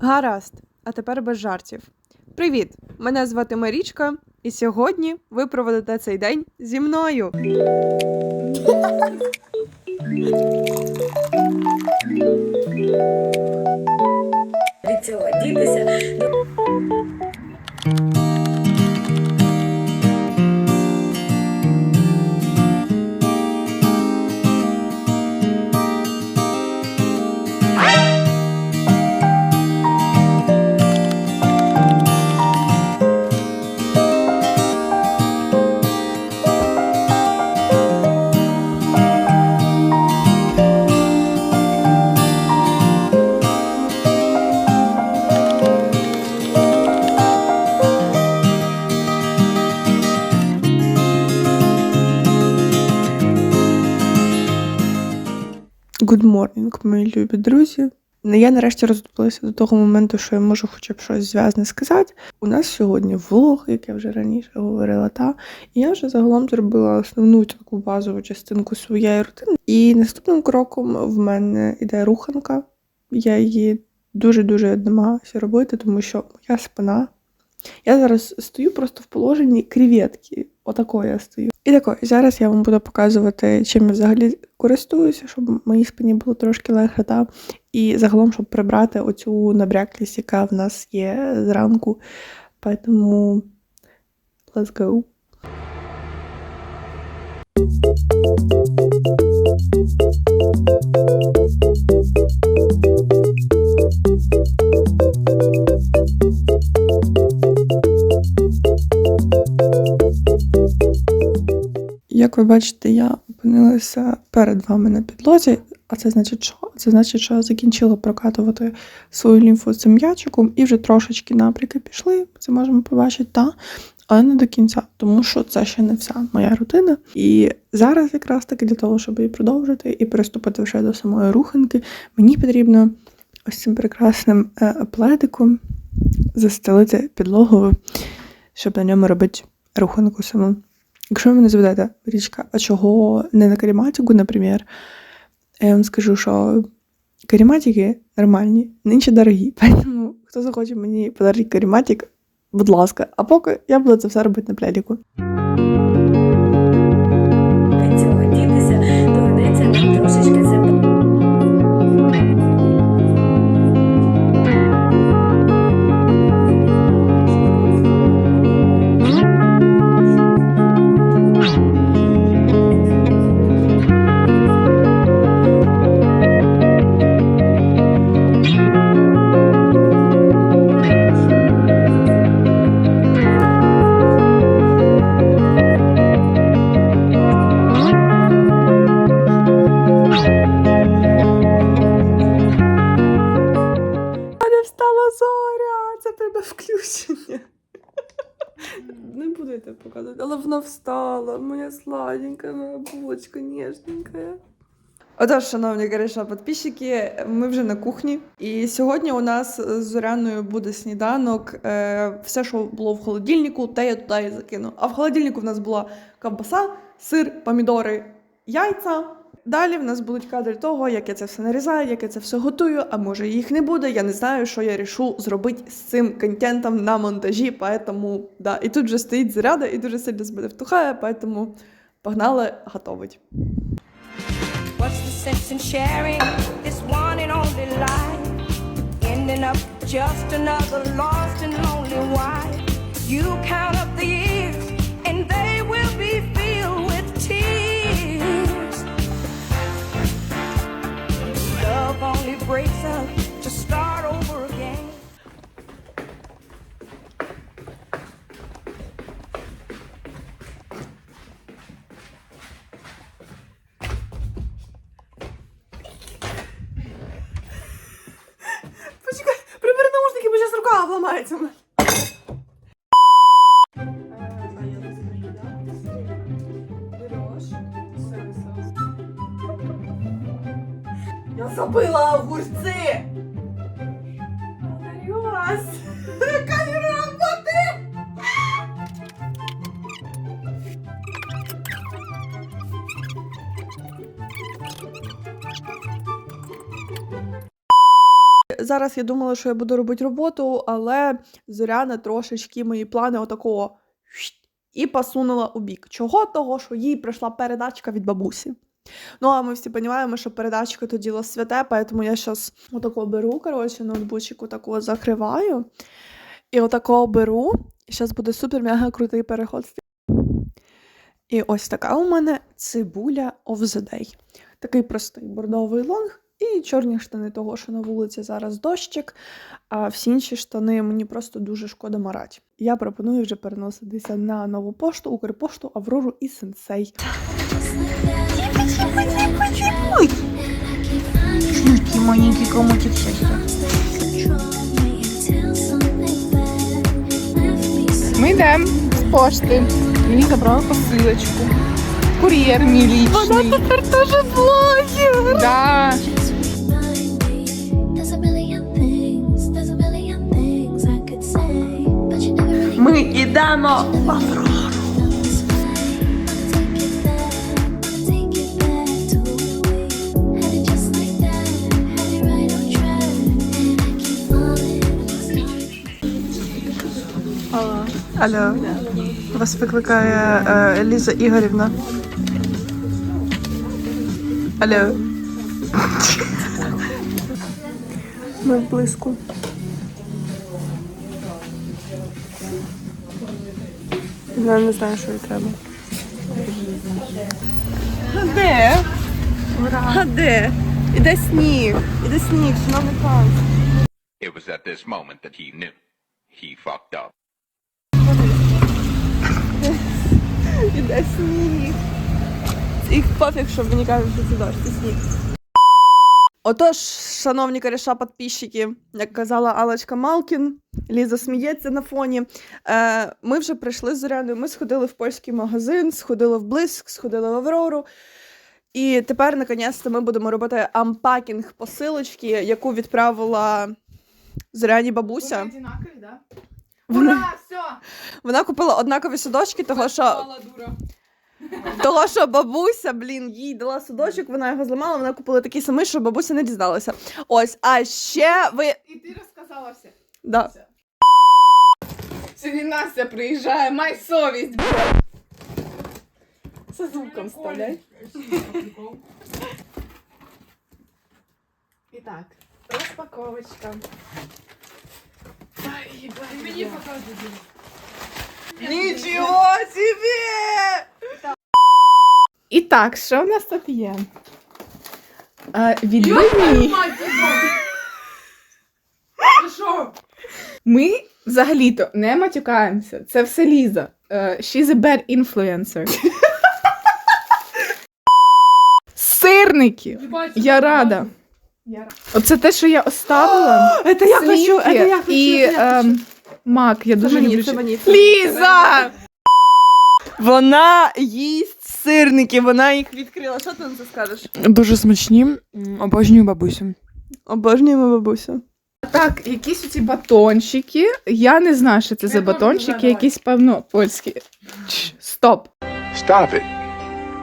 Гаразд, а тепер без жартів. Привіт! Мене звати Марічка, і сьогодні ви проведете цей день зі мною. від цього дітися. Good morning, мої любі друзі. Ну, Я нарешті роздуплилася до того моменту, що я можу хоча б щось зв'язне сказати. У нас сьогодні влог, як я вже раніше говорила, та і я вже загалом зробила основну таку базову частинку своєї рутини. І наступним кроком в мене іде руханка. Я її дуже-дуже намагаюся робити, тому що моя спина. Я зараз стою просто в положенні креветки. Отако я стою. І тако, зараз я вам буду показувати, чим я взагалі користуюся, щоб моїй спині було трошки легше, та і загалом, щоб прибрати оцю набряклість, яка в нас є зранку. Поэтому let's go. Ви бачите, я опинилася перед вами на підлозі. А це значить, що? Це значить, що я закінчила прокатувати свою лімфу цим м'ячиком і вже трошечки напряки пішли. Це можемо побачити, та але не до кінця, тому що це ще не вся моя рутина. І зараз, якраз таки для того, щоб її продовжити і приступити вже до самої руханки, мені потрібно ось цим прекрасним е, пледиком застелити підлогу, щоб на ньому робити руханку саму. Якщо ви мене запитаєте, Річка, а чого не на каріматику, наприклад, я вам скажу, що каріматики нормальні, нинче дорогі. Тому хто захоче мені подарити каріматик, будь ласка, а поки я буду це все робити на пледіку. Не будете показувати, але вона встала, моя сладенька, моя булочка ніжненька. Отож, шановні коріша, підписчики, ми вже на кухні. І сьогодні у нас з Зоряною буде сніданок. Е, все, що було в холодильнику, те я туди і закину. А в холодильнику в нас була ковбаса, сир, помідори, яйця. Далі в нас будуть кадри того, як я це все нарізаю, як я це все готую, а може їх не буде. Я не знаю, що я рішу зробити з цим контентом на монтажі. Поэтому, да. І тут вже стоїть заряда і дуже сильно з мене втухає, поэтому погнали готовить. What's the sense in sharing this one and only life? Ending up just another lost and lonely wife. You count up рука обламається. Я забила огурці! Зараз я думала, що я буду робити роботу, але Зоряна трошечки мої плани отакого і посунула у бік. Чого? Того, що їй прийшла передачка від бабусі. Ну, а ми всі розуміємо, що передачка то діло святе, поэтому я зараз отако беру, коротше, ноутбучик отако закриваю. І отако беру. І зараз буде супер мега крутий переход. І ось така у мене цибуля of the day. Такий простий бордовий лонг і чорні штани, того, що на вулиці зараз дощик, а всі інші штани мені просто дуже шкода марать. Я пропоную вже переноситися на нову пошту, Укрпошту, Аврору і Сенсей. Ми йдемо з пошти. Мені забрали посилочку. Кур'єр мій лічний. Вона тепер теж блогер. Йдемо. Алло, вас викликає е, Ліза Ігорівна. Алло. Ми в блиску. Я не знаю, що їй треба. А де? А де? Іде сніг. Іде сніг, шановний пан. It was at this moment that he knew. He fucked up. Іде сніг. Їх пофіг, що мені кажуть, що це дощ, це сніг. Отож, шановні коріша підписчики, як казала Алочка Малкін, Ліза сміється на фоні. Е, ми вже прийшли з Зоряною, ми сходили в польський магазин, сходили в Блиск, сходили в Аврору. І тепер, наконець-то, ми будемо робити ампакінг посилочки, яку відправила Зоряні бабуся. Одинакові, да? Вона, Ура, все. вона купила однакові садочки, того що Мала дура. Того, що бабуся, блін, їй дала судочок, вона його зламала, вона купила такий самий, що бабуся не дізналася. Ось, а ще ви. І ти розказала все. Да. Сьогодні Настя приїжджає, май совість, бро. Со звуком вставляй. І так, розпаковочка. Ай. Мені показує. Нічого собі! І так, що в нас тут є? Е, відбивні. Ми взагалі-то не матюкаємося. Це все Ліза. Е, she's a bad influencer. Сирники. Я рада. Оце те, що я оставила. Це я хочу, це я хочу. І це я ем, мак. Я дуже люблю. Ліза! Вона їсть сирники, вона їх відкрила. Що ти на це скажеш? Дуже смачні, М, обожнюю бабусю. Обожнюємо бабусю. Так, якісь оці батончики. Я не знаю, що це за батончики, якісь, певно, польські. Чш, Стоп. Stop it.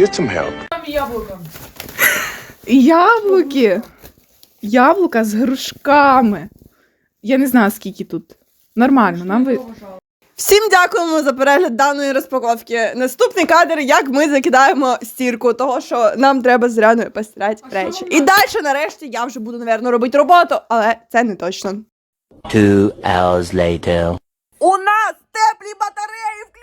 Get some help. Яблуки. Яблука з грушками. Я не знаю, скільки тут. Нормально, нам ви. Всім дякуємо за перегляд даної розпаковки. Наступний кадр, як ми закидаємо стірку, того що нам треба з Ряною постирати речі. І далі, нарешті, я вже буду, напевно, робити роботу, але це не точно. Two hours later. У нас теплі батареї включили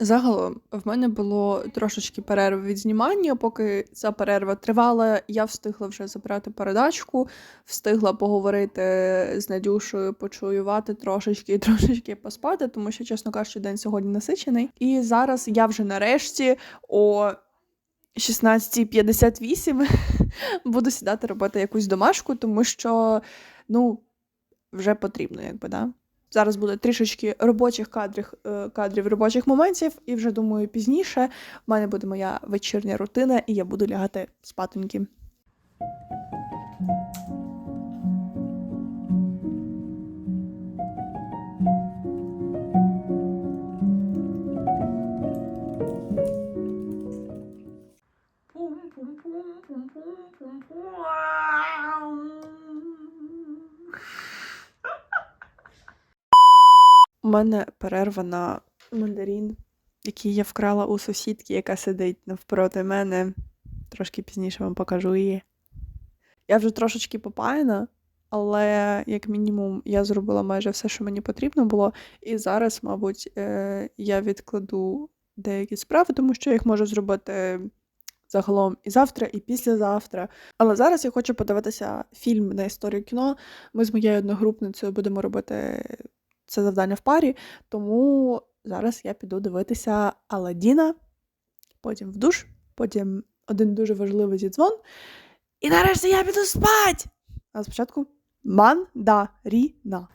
Загалом в мене було трошечки перерви від знімання. Поки ця перерва тривала, я встигла вже забрати передачку, встигла поговорити з Надюшою, почуювати трошечки і трошечки поспати, тому що, чесно кажучи, день сьогодні насичений. І зараз я вже нарешті о 16.58 буду сідати робити якусь домашку, тому що ну вже потрібно, якби да. Зараз буде трішечки робочих кадрів, е, кадрів робочих моментів, і вже думаю, пізніше в мене буде моя вечірня рутина, і я буду лягати спатоньки. Пум-пум-пум-пум-пум-пум-пум. У мене перерва на мандарин, який я вкрала у сусідки, яка сидить навпроти мене. Трошки пізніше вам покажу її. Я вже трошечки попаяна, але як мінімум я зробила майже все, що мені потрібно було. І зараз, мабуть, е, я відкладу деякі справи, тому що я їх можу зробити загалом і завтра, і післязавтра. Але зараз я хочу подивитися фільм на історію кіно. Ми з моєю одногрупницею будемо робити це завдання в парі, тому зараз я піду дивитися Аладдіна, потім в душ, потім один дуже важливий зідзвон. І нарешті я піду спать! А спочатку мандаріна.